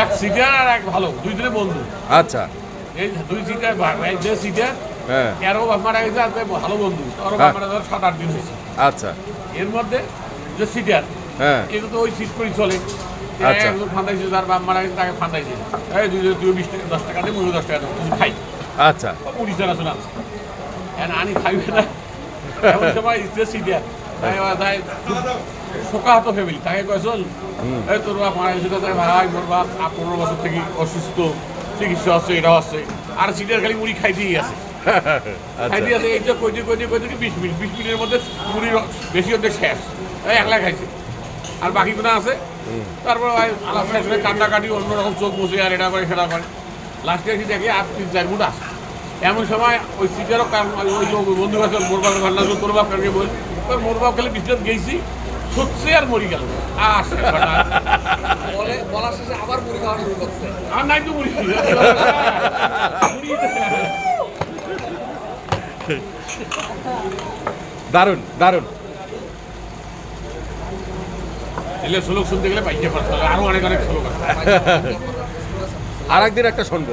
এক সিটার আর এক ভালো দুইজনে বন্ধু। আচ্ছা। এই দুই সিটার যে সিটার হ্যাঁ। বাপ মারা গেছে আর ভালো বন্ধু। ওর হ্যাঁ। মারা ধর সাত আট দিন হয়েছে। আচ্ছা। এর মধ্যে যে সিটার হ্যাঁ। এগুলো তো ওই সিট করে চলে। আচ্ছা। একজন ফান্দাইছে তার বাপ মারা গেছে তাকে ফান্দাইছে। এই দুই তুই বিশ টাকা দশ টাকা দে মুড়ি দশ টাকা দেবো খাই। আচ্ছা। মুড়ি চানা শোনা আনি খাইবে না। এমন সময় যে সিটার তাই তাই শোকাহত ফ্যামিলি তাকে কয় চল। এই তোর বাপ মারা গেছে তাই ভাই মোর বাপ পনেরো বছর থেকে অসুস্থ চিকিৎসা হচ্ছে এটা হচ্ছে আর সিটার খালি মুড়ি খাইতেই আছে। আচ্ছা। খাইতে আছে এইটা কইতে কইতে কইতে কি বিশ মিনিট বিশ মিনিটের মধ্যে মুড়ি বেশি অর্ধেক শেষ এই একলা খাইছে। আর বাকি গুণা আছে? তারপর ভাই আলাপ শেষ করে কান্দাকাটি অন্যরকম চোখ মুছে আর এটা করে সেটা করে লাস্টে এসে দেখি আর তিন চার ফুট আছে। এমন সময় ওই সিটারও কারণ ওই বন্ধু কাছে মোর বাপের ঘটনা তোর বাপ কারকে বল ওই মোর বাপ খালি বিশ্বনাথ গেছি সত্যি আর মরি গেল। বলে বলার শেষে আবার মুড়ি খাওয়া শুরু করছে। আর নাই তো মুড়ি। দারুণ দারুণ। এলে শ্লোক শুনতে গেলে পাইতে পারতে হবে আরও অনেক অনেক শ্লোক আছে। আর একদিন একটা শুনব।